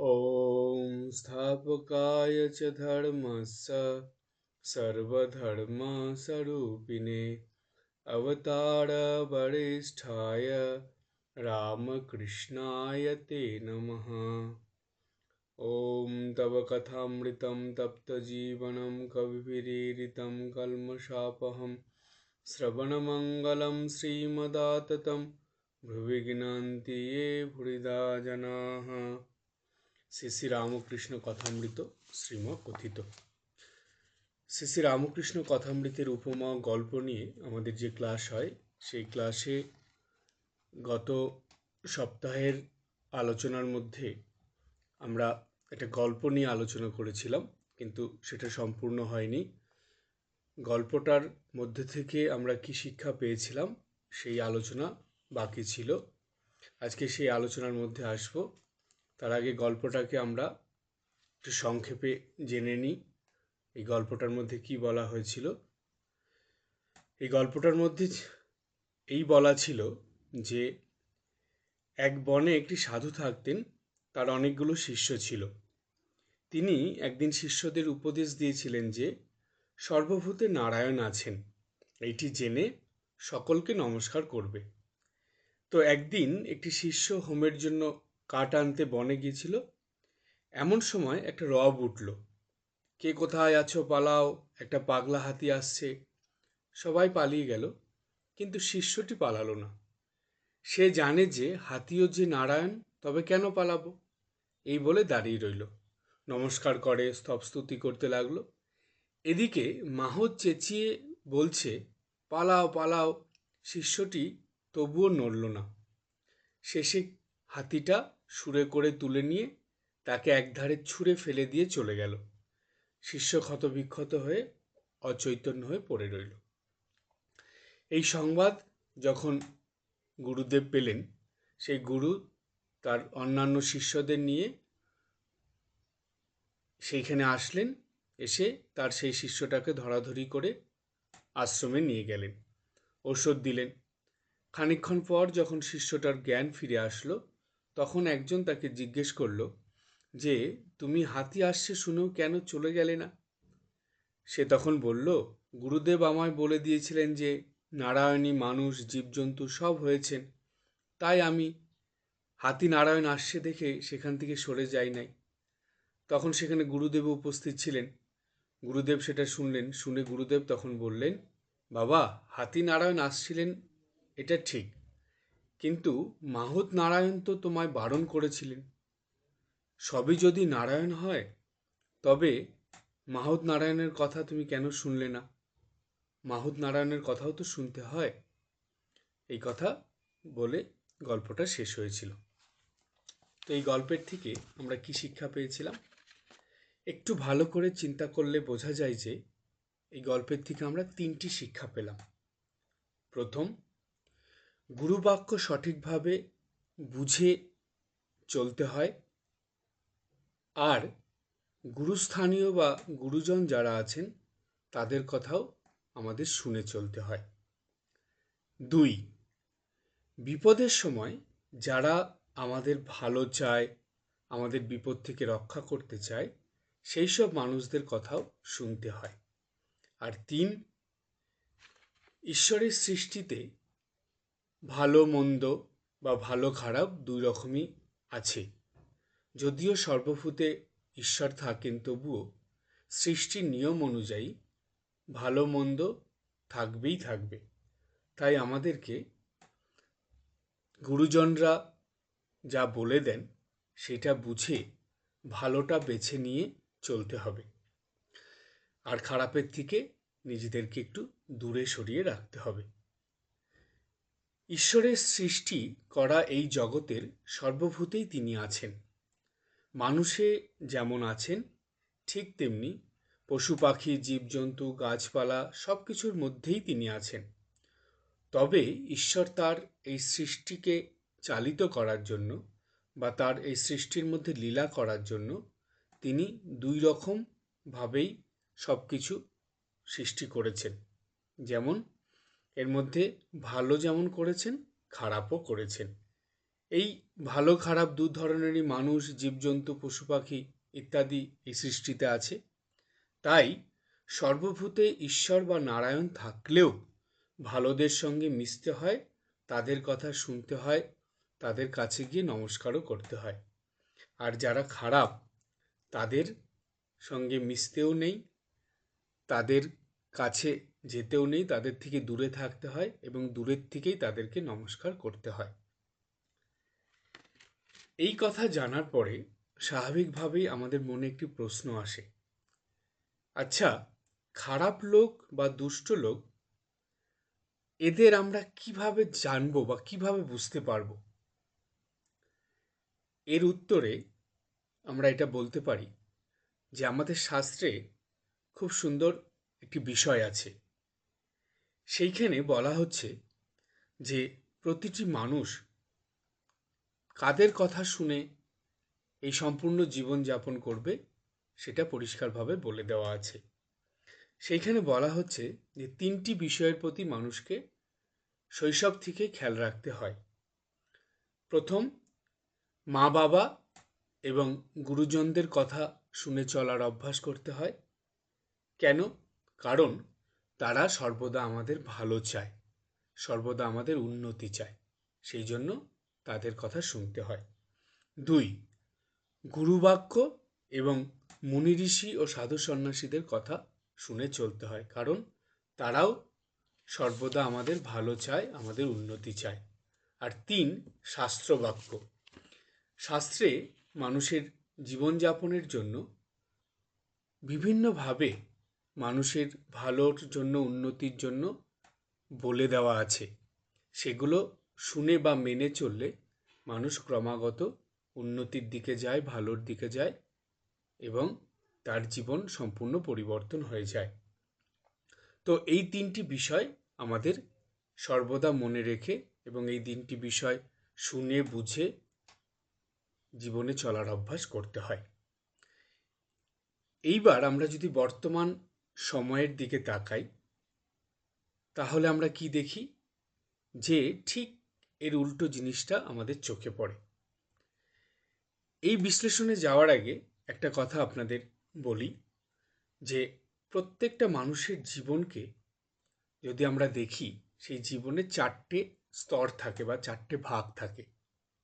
ॐ स्थापकाय च धर्मस्य सर्वधर्मस्वरूपिणे अवतारवरिष्ठाय रामकृष्णाय ते नमः। ॐ तव कथामृतं तप्तजीवनं कविभिरीरितं कल्मषापहं श्रवणमङ्गलं श्रीमदाततं भुवि गृह्णन्ति ये भुरिदा जनाः। শ্রী শ্রী রামকৃষ্ণ কথামৃত শ্রীম কথিত শ্রী শ্রী রামকৃষ্ণ কথামৃতের উপমা, গল্প নিয়ে আমাদের যে ক্লাস হয়, সেই ক্লাসে গত সপ্তাহের আলোচনার মধ্যে আমরা একটা গল্প নিয়ে আলোচনা করেছিলাম, কিন্তু সেটা সম্পূর্ণ হয়নি। গল্পটার মধ্যে থেকে আমরা কি শিক্ষা পেয়েছিলাম, সেই আলোচনা বাকি ছিল। আজকে সেই আলোচনার মধ্যে আসব। তার আগে গল্পটাকে আমরা একটু সংক্ষেপে জেনে নিই। এই গল্পটার মধ্যে কি বলা হয়েছিল? এই গল্পটার মধ্যে এই বলা ছিল যে, এক বনে একটি সাধু থাকতেন, তার অনেকগুলো শিষ্য ছিল। তিনি একদিন শিষ্যদের উপদেশ দিয়েছিলেন যে, সর্বভূতে নারায়ণ আছেন, এইটি জেনে সকলকে নমস্কার করবে। তো একদিন একটি শিষ্য হোমের জন্য কাঠ আনতে বনে গিয়েছিল। এমন সময় একটা রব উঠল। কে কোথায় আছো পালাও, একটা পাগলা হাতি আসছে। সবাই পালিয়ে গেল, কিন্তু শিষ্যটি পালালো না। সে জানে যে হাতিও যে নারায়ণ, তবে কেন পালাবো? এই বলে দাঁড়িয়ে রইল। নমস্কার করে, স্তবস্তুতি করতে লাগল। এদিকে মাহ চেঁচিয়ে বলছে, পালাও পালাও। শিষ্যটি তবুও নড়ল না। শেষে হাতিটা সুরে করে তুলে নিয়ে তাকে একধারে ছুঁড়ে ফেলে দিয়ে চলে গেল। শিষ্য ক্ষতবিক্ষত হয়ে অচৈতন্য হয়ে পড়ে রইল। এই সংবাদ যখন গুরুদেব পেলেন, সেই গুরু তার অন্যান্য শিষ্যদের নিয়ে সেইখানে আসলেন, এসে তার সেই শিষ্যটাকে ধরাধরি করে আশ্রমে নিয়ে গেলেন। ঔষধ দিলেন। খানিক্ষণ পর যখন শিষ্যটার জ্ঞান ফিরে আসলো তখন একজন তাকে জিজ্ঞেস করল যে, তুমি হাতি আসছে শুনেও কেন চলে গেলে না? সে তখন বলল, গুরুদেব আমায় বলে দিয়েছিলেন যে, নারায়ণী মানুষ, জীবজন্তু সব হয়েছেন। তাই আমি হাতি নারায়ণ আসছে দেখে সেখান থেকে সরে যাই নাই। তখন সেখানে গুরুদেব উপস্থিত ছিলেন। গুরুদেব সেটা শুনলেন, শুনে গুরুদেব তখন বললেন, বাবা, হাতি নারায়ণ আসছিলেন, এটা ঠিক। কিন্তু মাহুত নারায়ণ তো তোমায় বারণ করেছিলেন। সবই যদি নারায়ণ হয়, তবে মাহুত নারায়ণের কথা তুমি কেন শুনলে না? মাহুত নারায়ণের কথাও তো শুনতে হয়। এই কথা বলে গল্পটা শেষ হয়েছিল। তো এই গল্পের থেকে আমরা কি শিক্ষা পেয়েছিলাম? একটু ভালো করে চিন্তা করলে বোঝা যায় যে, এই গল্পের থেকে আমরা তিনটি শিক্ষা পেলাম। প্রথম গুরুবাক্য সঠিকভাবে বুঝে চলতে হয়। আর গুরুস্থানীয় বা গুরুজন যারা আছেন, তাদের কথাও আমাদের শুনে চলতে হয়। দুই, বিপদের সময় যারা আমাদের ভালো চায়, আমাদের বিপদ থেকে রক্ষা করতে চায়, সেই সব মানুষদের কথাও শুনতে হয়। আর তিন, ঈশ্বরের সৃষ্টিতে ভালো, মন্দ বা ভালো, খারাপ দুই রকমই আছে। যদিও সর্বভূতে ঈশ্বর থাকেন তবুও সৃষ্টির নিয়ম অনুযায়ী ভালো, মন্দ থাকবেই থাকবে। তাই আমাদেরকে গুরুজনরা যা বলে দেন, সেটা বুঝে ভালোটা বেছে নিয়ে চলতে হবে। আর খারাপের থেকে নিজেদেরকে একটু দূরে সরিয়ে রাখতে হবে। ঈশ্বরের সৃষ্টি করা এই জগতের সর্বভূতেই তিনি আছেন। মানুষে যেমন আছেন, ঠিক তেমনি পশু পাখি, জীবজন্তু, গাছপালা সব কিছুর মধ্যেই তিনি আছেন। তবে ঈশ্বর তার এই সৃষ্টিকে চালিত করার জন্য বা তার এই সৃষ্টির মধ্যে লীলা করার জন্য তিনি দুই রকমভাবেই সব কিছু সৃষ্টি করেছেন। যেমন এর মধ্যে ভালো যেমন করেছেন, খারাপও করেছেন। এই ভালো খারাপ দু ধরনেরই মানুষ, জীবজন্তু, পশু পাখি ইত্যাদি এই সৃষ্টিতে আছে। তাই সর্বভূতে ঈশ্বর বা নারায়ণ থাকলেও ভালোদের সঙ্গে মিশতে হয়, তাদের কথা শুনতে হয়, তাদের কাছে গিয়ে নমস্কারও করতে হয়। আর যারা খারাপ, তাদের সঙ্গে মিশতেও নেই, তাদের কাছে যেতেও নেই, তাদের থেকে দূরে থাকতে হয় এবং দূরের থেকেই তাদেরকে নমস্কার করতে হয়। এই কথা জানার পরে স্বাভাবিকভাবেই আমাদের মনে একটি প্রশ্ন আসে। আচ্ছা খারাপ লোক বা দুষ্ট লোক, এদের আমরা কীভাবে জানব বা কীভাবে বুঝতে পারব? এর উত্তরে আমরা এটা বলতে পারি যে আমাদের শাস্ত্রে খুব সুন্দর একটি বিষয় আছে। সেইখানে বলা হচ্ছে যে প্রতিটি মানুষ কাদের কথা শুনে এই সম্পূর্ণ জীবন যাপন করবে সেটা পরিষ্কারভাবে বলে দেওয়া আছে। সেইখানে বলা হচ্ছে যে তিনটি বিষয়ের প্রতি মানুষকে শৈশব থেকে খেয়াল রাখতে হয়। প্রথম মা বাবা এবং গুরুজনদের কথা শুনে চলার অভ্যাস করতে হয়। কেন? কারণ তারা সর্বদা আমাদের ভালো চায়, সর্বদা আমাদের উন্নতি চায়। সেই জন্য তাদের কথা শুনতে হয়। দুই, গুরুবাক্য এবং মুনি ঋষি ও সাধু সন্ন্যাসীদের কথা শুনে চলতে হয়, কারণ তারাও সর্বদা আমাদের ভালো চায়, আমাদের উন্নতি চায়। আর তিন, শাস্ত্রবাক্য। শাস্ত্রে মানুষের জীবনযাপনের জন্য বিভিন্নভাবে মানুষের ভালোর জন্য, উন্নতির জন্য বলে দেওয়া আছে। সেগুলো শুনে বা মেনে চললে মানুষ ক্রমাগত উন্নতির দিকে যায়, ভালোর দিকে যায় এবং তার জীবন সম্পূর্ণ পরিবর্তন হয়ে যায়। তো এই তিনটি বিষয় আমাদের সর্বদা মনে রেখে এবং এই তিনটি বিষয় শুনে, বুঝে জীবনে চলার অভ্যাস করতে হয়। এইবার আমরা যদি বর্তমান সময়ের দিকে তাকাই, তাহলে আমরা কি দেখি? যে ঠিক এর উল্টো জিনিসটা আমাদের চোখে পড়ে। এই বিশ্লেষণে যাওয়ার আগে একটা কথা আপনাদের বলি, যে প্রত্যেকটা মানুষের জীবনকে যদি আমরা দেখি, সেই জীবনে চারটে স্তর থাকে বা চারটে ভাগ থাকে।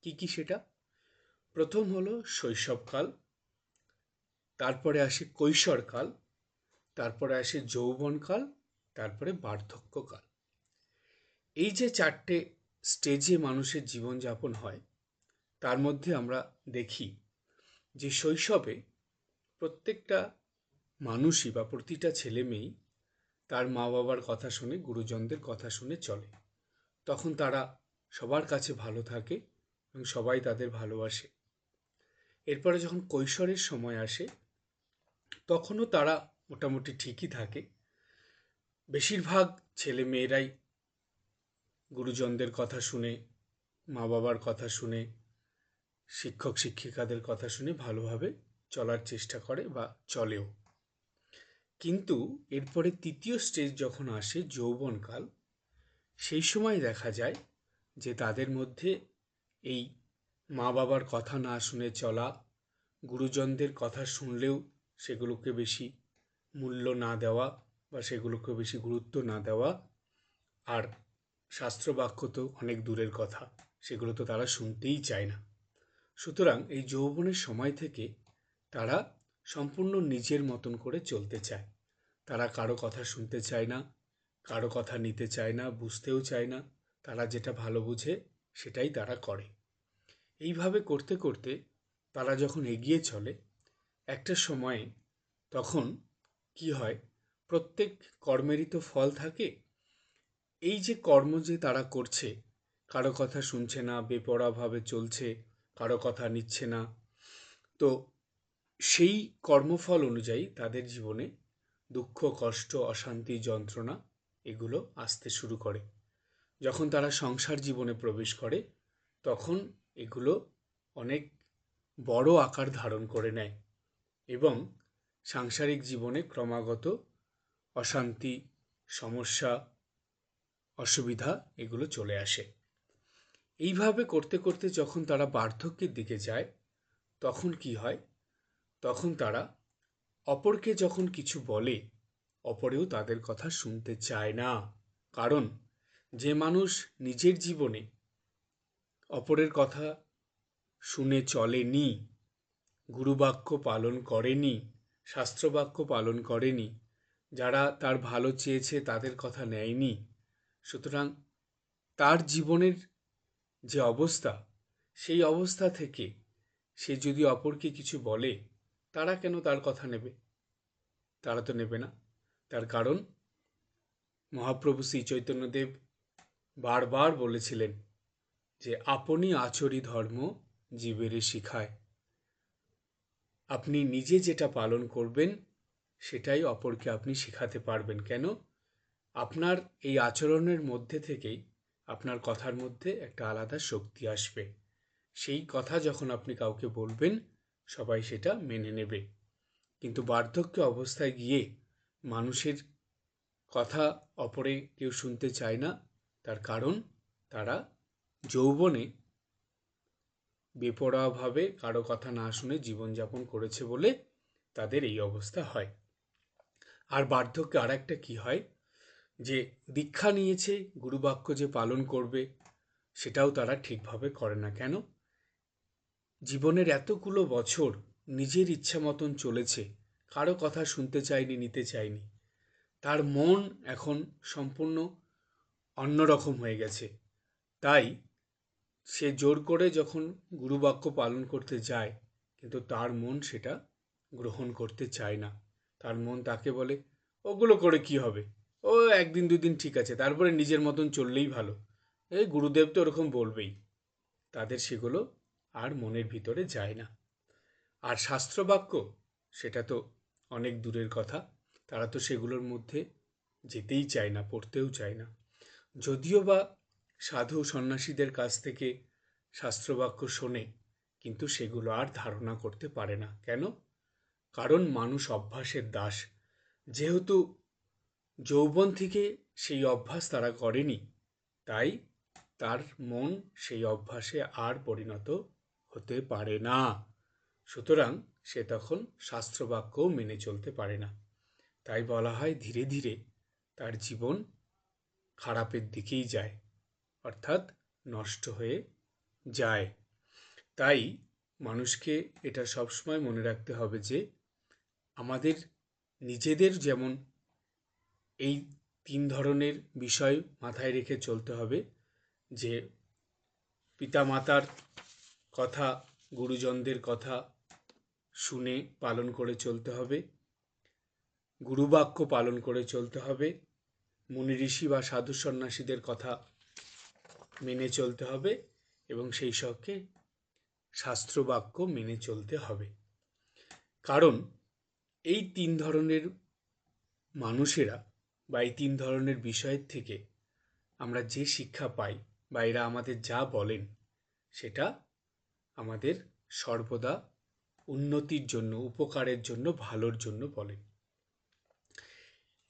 কি কি সেটা? প্রথম হলো শৈশবকাল, তারপরে আসে কৈশোরকাল তারপরে আসে যৌবনকাল তারপরে বার্ধক্যকাল এই যে চারটে স্টেজে মানুষের জীবনযাপন হয়, তার মধ্যে আমরা দেখি যে শৈশবে প্রত্যেকটা মানুষই বা প্রতিটা ছেলে মেয়েই তার মা বাবার কথা শুনে, গুরুজনদের কথা শুনে চলে। তখন তারা সবার কাছে ভালো থাকে এবং সবাই তাদের ভালোবাসে। এরপরে যখন কৈশোরের সময় আসে, তখনও তারা মোটামুটি ঠিকই থাকে। বেশিরভাগ ছেলে মেয়েরাই গুরুজনদের কথা শুনে মা বাবার কথা শুনে, শিক্ষক, শিক্ষিকাদের কথা শুনে ভালোভাবে চলার চেষ্টা করে বা চলেও। কিন্তু এরপরে তৃতীয় স্টেজ যখন আসে যৌবনকাল, সেই সময় দেখা যায় যে তাদের মধ্যে এই মা বাবার কথা না শুনে চলা, গুরুজনদের কথা শুনলেও সেগুলোকে বেশি মূল্য না দেওয়া বা সেগুলোকে বেশি গুরুত্ব না দেওয়া আর শাস্ত্রবাক্য তো অনেক দূরের কথা, সেগুলো তো তারা শুনতেই চায় না। সুতরাং এই যৌবনের সময় থেকে তারা সম্পূর্ণ নিজের মতন করে চলতে চায়। তারা কারও কথা শুনতে চায় না, কারও কথা নিতে চায় না, বুঝতেও চায় না, তারা যেটা ভালো বুঝে সেটাই তারা করে। এইভাবে করতে করতে তারা যখন এগিয়ে চলে, একটা সময়ে তখন কি হয়? প্রত্যেক কর্মেরই তো ফল থাকে। এই যে কর্ম যে তারা করছে, কারও কথা শুনছে না, বেপরাভাবে চলছে, কারও কথা নিচ্ছে না, তো সেই কর্মফল অনুযায়ী তাদের জীবনে দুঃখ, কষ্ট, অশান্তি, যন্ত্রণা এগুলো আসতে শুরু করে। যখন তারা সংসার জীবনে প্রবেশ করে, তখন এগুলো অনেক বড় আকার ধারণ করে নেয় এবং সাংসারিক জীবনে ক্রমাগত অশান্তি, সমস্যা, অসুবিধা এগুলো চলে আসে। এইভাবে করতে করতে যখন তারা বার্ধক্যের দিকে যায়, তখন কি হয়? তখন তারা অপরকে যখন কিছু বলে, অপরেও তাদের কথা শুনতে চায় না। কারণ যে মানুষ নিজের জীবনে অপরের কথা শুনে চলেনি, গুরুবাক্য পালন করেনি শাস্ত্রবাক্য পালন করেনি। যারা তার ভালো চেয়েছে তাদের কথা নেয়নি। সুতরাং তার জীবনের যে অবস্থা, সেই অবস্থা থেকে সে যদি অপরকে কিছু বলে, তারা কেন তার কথা নেবে? তারা তো নেবে না। তার কারণ, মহাপ্রভু শ্রী চৈতন্যদেব বারবার বলেছিলেন যে, আপনি আচরি ধর্ম জীবেরে শিখায়। আপনি নিজে যেটা পালন করবেন, সেটাই অপরকে আপনি শেখাতে পারবেন। কেন? আপনার এই আচরণের মধ্যে থেকেই আপনার কথার মধ্যে একটা আলাদা শক্তি আসবে। সেই কথা যখন আপনি কাউকে বলবেন, সবাই সেটা মেনে নেবে। কিন্তু বার্ধক্য অবস্থায় গিয়ে মানুষের কথা অপরে কেউ শুনতে চায় না, তার কারণ তারা যৌবনে বেপরোয়াভাবে কারও কথা না শুনে জীবনযাপন করেছে বলে তাদের এই অবস্থা হয়। আর বার্ধক্যে আর একটা কী হয়? যে দীক্ষা নিয়েছে, গুরুবাক্য যে পালন করবে, সেটাও তারা ঠিকভাবে করে না। কেন? জীবনের এতগুলো বছর নিজের ইচ্ছা মতন চলেছে, কারও কথা শুনতে চায়নি, নিতে চায়নি। তার মন এখন সম্পূর্ণ অন্যরকম হয়ে গেছে। তাই সে জোর করে যখন গুরুবাক্য পালন করতে যায়, কিন্তু তার মন সেটা গ্রহণ করতে চায় না। তার মন তাকে বলে, ওগুলো করে কি হবে? ও একদিন দুদিন ঠিক আছে, তারপরে নিজের মতন চললেই ভালো। এই গুরুদেব তো ওরকম বলবেই তাদের সেগুলো আর মনের ভিতরে যায় না। আর শাস্ত্রবাক্য, সেটা তো অনেক দূরের কথা, তারা তো সেগুলোর মধ্যে যেতেই চায় না, পড়তেও চায় না। যদিও বা সাধু সন্ন্যাসীদের কাছ থেকে শাস্ত্রবাক্য শোনে, কিন্তু সেগুলো আর ধারণা করতে পারে না। কেন? কারণ মানুষ অভ্যাসের দাস। যেহেতু যৌবন থেকে সেই অভ্যাস তারা করেনি, তাই তার মন সেই অভ্যাসে আর পরিণত হতে পারে না। সুতরাং সে তখন শাস্ত্রবাক্যও মেনে চলতে পারে না। তাই বলা হয় ধীরে ধীরে তার জীবন খারাপের দিকেই যায়। অর্থাৎ নষ্ট হয়ে যায়। তাই মানুষকে এটা সবসময় মনে রাখতে হবে যে, আমাদের নিজেদের যেমন এই তিন ধরনের বিষয় মাথায় রেখে চলতে হবে, যে পিতামাতার কথা, গুরুজনদের কথা শুনে পালন করে চলতে হবে, গুরুবাক্য পালন করে চলতে হবে মুনি ঋষি বা সাধু সন্ন্যাসীদের কথা মেনে চলতে হবে এবং সেই সবকে শাস্ত্রবাক্য মেনে চলতে হবে। কারণ এই তিন ধরনের মানুষেরা বা এই তিন ধরনের বিষয়ের থেকে আমরা যে শিক্ষা পাই বা এরা আমাদের যা বলেন, সেটা আমাদের সর্বদা উন্নতির জন্য, উপকারের জন্য, ভালোর জন্য বলেন।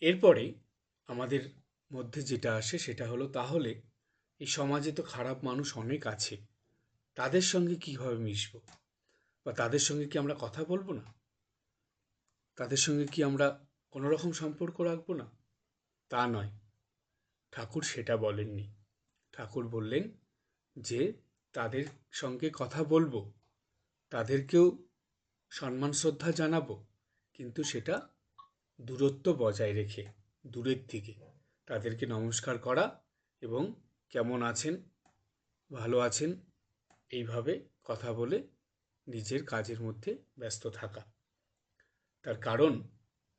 এরপরে আমাদের মধ্যে যেটা আসে সেটা হলো, তাহলে এই সমাজে তো খারাপ মানুষ অনেক আছে। তাদের সঙ্গে কীভাবে মিশব? বা তাদের সঙ্গে কি আমরা কথা বলব না? তাদের সঙ্গে কি আমরা কোনো রকম সম্পর্ক রাখব না? তা নয়। ঠাকুর সেটা বলেননি। ঠাকুর বললেন যে, তাদের সঙ্গে কথা বলব। তাদেরকেও সম্মান, শ্রদ্ধা জানাব। কিন্তু সেটা দূরত্ব বজায় রেখে, দূরের থেকে তাদেরকে নমস্কার করা এবং কেমন আছেন? ভালো আছেন? এইভাবে কথা বলে নিজের কাজের মধ্যে ব্যস্ত থাকা। তার কারণ,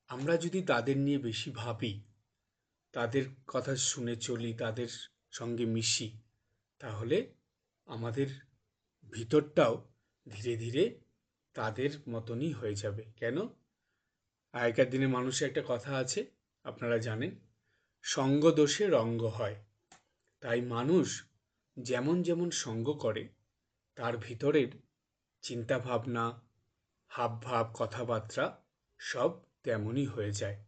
আমরা যদি তাদের নিয়ে বেশি ভাবি, তাদের কথা শুনে চলি, তাদের সঙ্গে মিশি, তাহলে আমাদের ভিতরটাও ধীরে ধীরে তাদের মতনই হয়ে যাবে। কেন? আগেকার দিনে মানুষের একটা কথা আছে, আপনারা জানেন সঙ্গ দোষে রঙ্গ হয়। তাই মানুষ যেমন যেমন সঙ্গ করে, তার ভিতরের চিন্তাভাবনা, হাবভাব, কথাবার্তা সব তেমনই হয়ে যায়।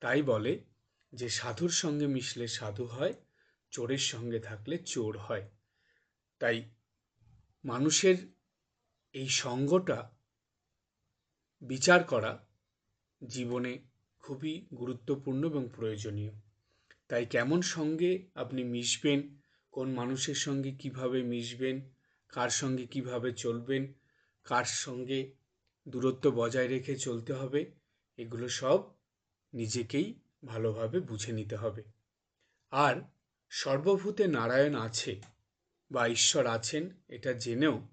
তাই বলে যে সাধুর সঙ্গে মিশলে সাধু হয়, চোরের সঙ্গে থাকলে চোর হয়। তাই মানুষের এই সঙ্গটা বিচার করা জীবনে খুবই গুরুত্বপূর্ণ এবং প্রয়োজনীয়। তাই কেমন সঙ্গে আপনি মিশবেন? কোন মানুষের সঙ্গে কীভাবে মিশবেন? কার সঙ্গে কীভাবে চলবেন? কার সঙ্গে দূরত্ব বজায় রেখে চলতে হবে? এগুলো সব নিজেকেই ভালোভাবে বুঝে নিতে হবে। আর সর্বভূতে নারায়ণ আছে বা ঈশ্বর আছেন, এটা জেনেও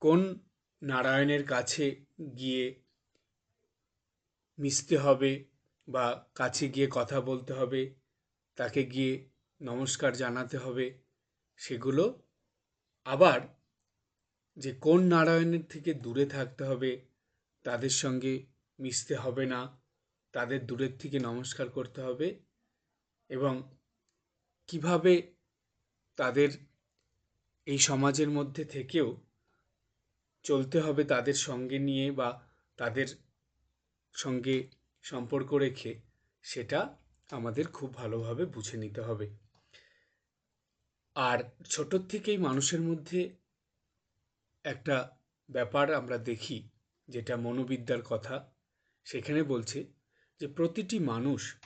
কোন নারায়ণের কাছে গিয়ে মিশতে হবে বা কাছে গিয়ে কথা বলতে হবে, তাকে গিয়ে নমস্কার জানাতে হবে, সেগুলো আবার যে কোন নারায়ণের থেকে দূরে থাকতে হবে, তাদের সঙ্গে মিশতে হবে না, তাদের দূরের থেকে নমস্কার করতে হবে এবং কীভাবে তাদের এই সমাজের মধ্যে থেকেও চলতে হবে তাদের সঙ্গে নিয়ে বা তাদের সঙ্গে সম্পর্ক রেখে সেটা আমাদের খুব ভালোভাবে বুঝে নিতে হবে। আর ছোটোর থেকেই মানুষের মধ্যে একটা ব্যাপার আমরা দেখি, যেটা মনোবিদ্যার কথা। সেখানে বলছে যে, প্রতিটি মানুষ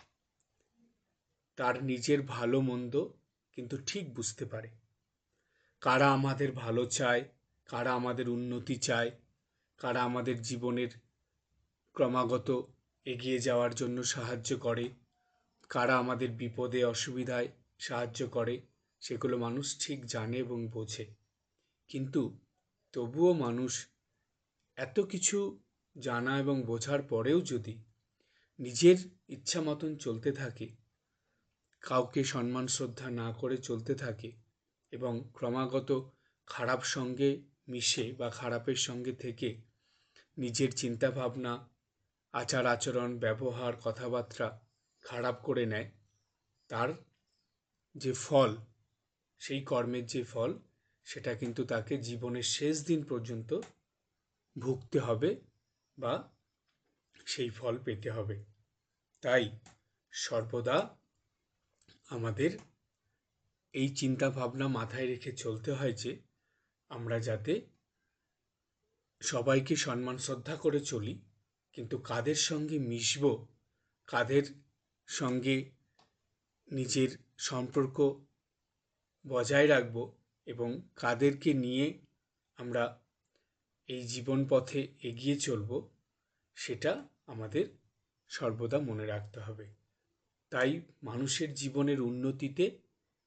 তার নিজের ভালো মন্দ কিন্তু ঠিক বুঝতে পারে। কারা আমাদের ভালো চায়, কারা আমাদের উন্নতি চায়, কারা আমাদের জীবনের ক্রমাগত এগিয়ে যাওয়ার জন্য সাহায্য করে। কারা আমাদের বিপদে, অসুবিধায় সাহায্য করে, সেগুলো মানুষ ঠিক জানে এবং বোঝে। কিন্তু তবুও মানুষ এত কিছু জানা এবং বোঝার পরেও যদি নিজের ইচ্ছা মতন চলতে থাকে, কাউকে সম্মান, শ্রদ্ধা না করে চলতে থাকে এবং ক্রমাগত খারাপ সঙ্গে মিশে বা খারাপের সঙ্গে থেকে নিজের চিন্তাভাবনা আচার আচরণ ব্যবহার, কথাবার্তা খারাপ করে নেয়, তার যে ফল, সেই কর্মের যে ফল, সেটা কিন্তু তাকে জীবনের শেষ দিন পর্যন্ত ভুগতে হবে বা সেই ফল পেতে হবে। তাই সর্বদা আমাদের এই চিন্তা ভাবনা মাথায় রেখে চলতে হয় যে, আমরা যাতে সবাইকে সম্মান শ্রদ্ধা করে চলি কিন্তু কাদের সঙ্গে মিশব? কাদের সঙ্গে নিজের সম্পর্ক বজায় রাখব? এবং কাদেরকে নিয়ে আমরা এই জীবন পথে এগিয়ে চলব, সেটা আমাদের সর্বদা মনে রাখতে হবে। তাই মানুষের জীবনের উন্নতিতে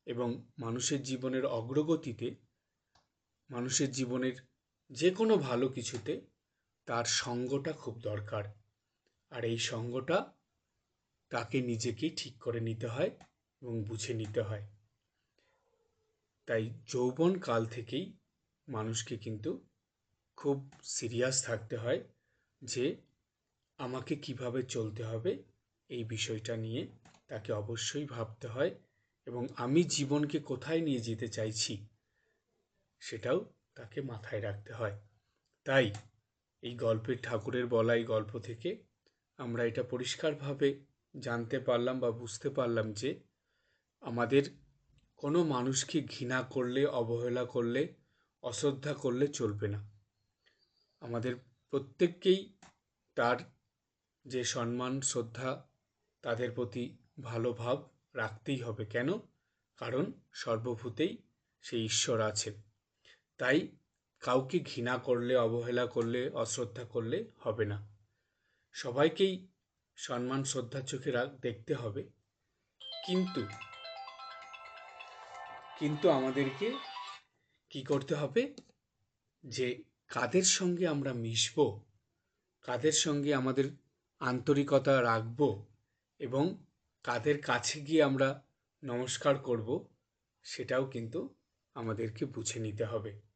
এবং মানুষের জীবনের অগ্রগতিতে, মানুষের জীবনের যে কোনো ভালো কিছুতে তার সঙ্গটা খুব দরকার। আর এই সঙ্গটা তাকে নিজেকেই ঠিক করে নিতে হয় এবং বুঝে নিতে হয়। তাই যৌবন কাল থেকেই মানুষকে কিন্তু খুব সিরিয়াস থাকতে হয় যে আমাকে কীভাবে চলতে হবে এই বিষয়টা নিয়ে তাকে অবশ্যই ভাবতে হয় এবং আমি জীবনকে কোথায় নিয়ে যেতে চাইছি সেটাও তাকে মাথায় রাখতে হয়। তাই এই গল্পের ঠাকুরের বলা এই গল্প থেকে আমরা এটা পরিষ্কারভাবে জানতে পারলাম বা বুঝতে পারলাম যে আমাদের কোনো মানুষকে ঘৃণা করলে, অবহেলা করলে, অশ্রদ্ধা করলে চলবে না। আমাদের প্রত্যেককেই তার যে সম্মান, শ্রদ্ধা, তাদের প্রতি ভালো ভাব রাখতেই হবে। কেন? কারণ সর্বভূতেই সেই ঈশ্বর আছেন। তাই কাউকে ঘৃণা করলে, অবহেলা করলে, অশ্রদ্ধা করলে হবে না। সবাইকেই সম্মান শ্রদ্ধার চোখে দেখতে হবে। কিন্তু কিন্তু আমাদেরকে কি করতে হবে? যে কাদের সঙ্গে আমরা মিশব, কাদের সঙ্গে আমাদের আন্তরিকতা রাখব এবং কাদের কাছে গিয়ে আমরা নমস্কার করব, সেটাও কিন্তু আমাদেরকে বুঝে নিতে হবে।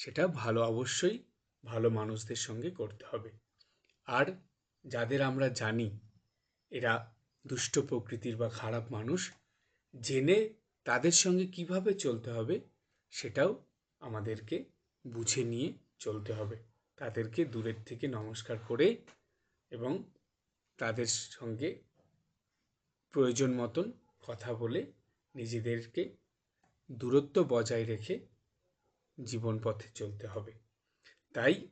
সেটা ভালো, অবশ্যই ভালো মানুষদের সঙ্গে করতে হবে। আর যাদের আমরা জানি, এরা দুষ্ট প্রকৃতির বা খারাপ মানুষ, জেনে তাদের সঙ্গে কীভাবে চলতে হবে, সেটাও আমাদেরকে বুঝে নিয়ে চলতে হবে। তাদেরকে দূরের থেকে নমস্কার করে এবং তাদের সঙ্গে প্রয়োজন মতন কথা বলে নিজেদেরকে দূরত্ব বজায় রেখে জীবন পথে চলতে হবে। তাই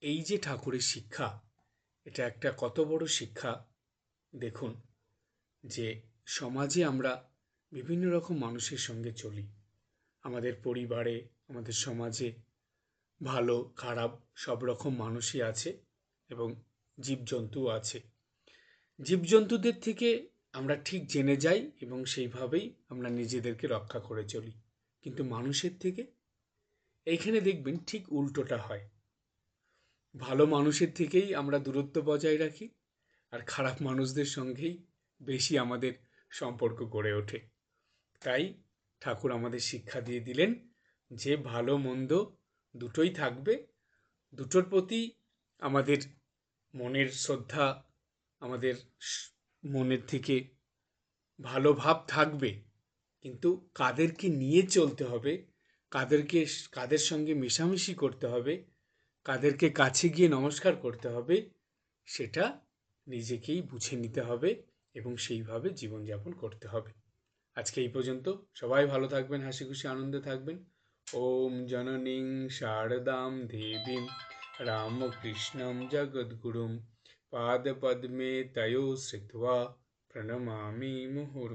এই যে ঠাকুরের শিক্ষা, এটা একটা কত বড় শিক্ষা, দেখুন, যে সমাজে আমরা বিভিন্ন রকম মানুষের সঙ্গে চলি। আমাদের পরিবারে, আমাদের সমাজে ভালো, খারাপ সব রকম মানুষই আছে এবং জীবজন্তুও আছে। জীবজন্তুদের থেকে আমরা ঠিক জেনে যাই এবং সেইভাবেই আমরা নিজেদেরকে রক্ষা করে চলি। কিন্তু মানুষের থেকে এইখানে দেখবেন ঠিক উল্টোটা হয়। ভালো মানুষের থেকেই আমরা দূরত্ব বজায় রাখি আর খারাপ মানুষদের সঙ্গেই বেশি আমাদের সম্পর্ক গড়ে ওঠে। তাই ঠাকুর আমাদের শিক্ষা দিয়ে দিলেন যে ভালো মন্দ দুটোই থাকবে। দুটোর প্রতি আমাদের মনের শ্রদ্ধা, আমাদের মনের থেকে ভালো ভাব থাকবে। কিন্তু কাদেরকে নিয়ে চলতে হবে কাদেরকে, কাদের সঙ্গে মেশামেশি করতে হবে, কাদেরকে কাছে গিয়ে নমস্কার করতে হবে, সেটা নিজেকেই বুঝে নিতে হবে এবং সেইভাবে জীবনযাপন করতে হবে। আজকে এই পর্যন্ত। সবাই ভালো থাকবেন হাসি খুশি আনন্দে থাকবেন। ওম জননীং শারদাম দেবীম রামকৃষ্ণম জগদ্গুরুম। পাদপদ্মে তয়ো শ্রিত্বা প্রণমামি মুহুর্